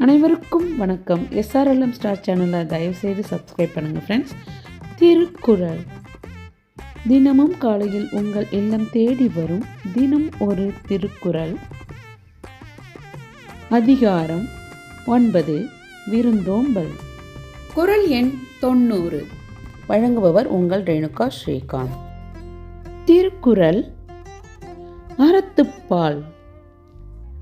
அனைவருக்கும் வணக்கம். SRLM star சேனலை தயவுசெய்து சப்ஸ்கிரைப் பண்ணுங்கள் ஃப்ரெண்ட்ஸ் திருக்குறள். தினமும் காலையில் உங்கள் இல்லம் தேடி வரும். தினம் ஒரு திருக்குறள். அதிகாரம் ஒன்பது. விருந்தோம்பல். குரல் எண் தொண்ணூறு. வழங்குபவர் உங்கள் ரேணுகா ஸ்ரீகாந்த். திருக்குறள். அறத்துப்பால்.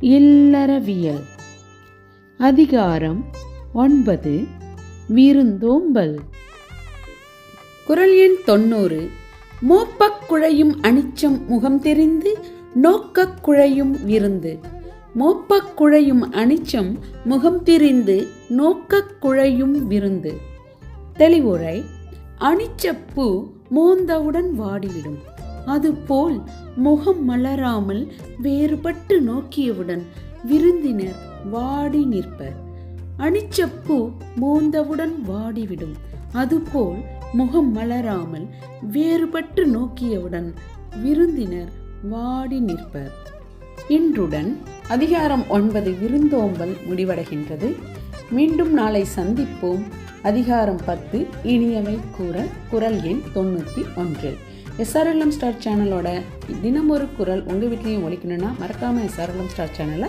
இல்லறவியல். அதிகாரம் ஒன்பது. விருந்தோம்பல். குரல் எண் தொண்ணூறு. மோப்பக் குழையும் அனிச்சம் முகம் தெரிந்து நோக்கக் குழையும் விருந்து. மோப்பக் குழையும் அனிச்சம் முகம் திரிந்து நோக்கக் குழையும் விருந்து. தெளிவுரை அனிச்சப்பூ மோந்தவுடன் வாடிவிடும். அதுபோல் முகம் மலராமல் வேறுபட்டு நோக்கியவுடன் விருந்தினர் வாடி நிற்பர் அணிச்சப்பூ மோந்தவுடன் வாடிவிடும். அதுபோல் முகம் மலராமல் வேறுபட்டு நோக்கியவுடன் விருந்தினர் வாடி நிற்பர். இன்றுடன் அதிகாரம் ஒன்பது விருந்தோம்பல் முடிவடைகின்றது. மீண்டும் நாளை சந்திப்போம். அதிகாரம் பத்து இனியவை கூற குரல் எண் தொண்ணூற்றி ஒன்று. எஸ்ஆர்எல்எம் ஸ்டார் சேனலோட தினமொரு குரல் உங்கள் வீட்லேயும் ஒழிக்கணும்னா மறக்காமல் எஸ்ஆர்எல்எம் ஸ்டார் சேனலை